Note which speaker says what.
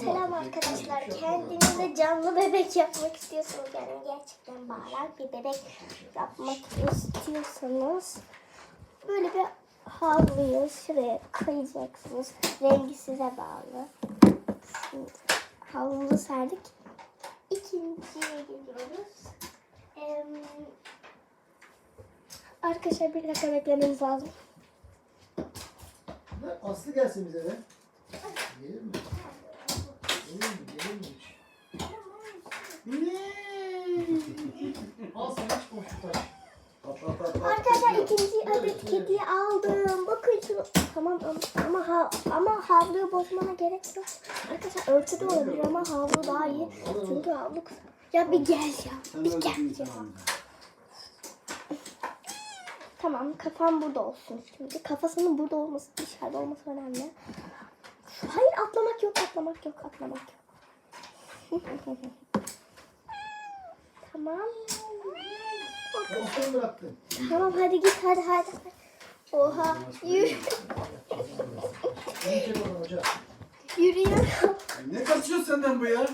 Speaker 1: Selam arkadaşlar. Kendinize canlı bebek yapmak istiyorsanız yani gerçekten bağıran bir bebek yapmak istiyorsanız böyle bir havluyu şuraya koyacaksınız. Rengi size bağlı. Şimdi havluyu serdik. İkinciye geliyoruz. Em, arkadaşlar bir dakika beklemeniz lazım.
Speaker 2: Aslı gelsin bize de. Al sana hiç boşluk aç.
Speaker 1: Arkadaşlar ikinci adet kediyi aldım. Bakın şunu. Tamam ama ama, ha, ama havluyu bozmana gerek yok. Arkadaşlar örtü de olabilir ama havlu daha iyi. Çünkü havlu kısa. Ya bir gel ya. Bir gel ya. Tamam kafam burada olsun şimdi. Kafasının burada olması dışarıda olması önemli. Hayır atlamak yok atlamak yok atlamak yok. tamam. Tamam hadi git hadi hadi. Oha yürü, yürüyorum.
Speaker 3: Ne kaçıyor senden bu ya?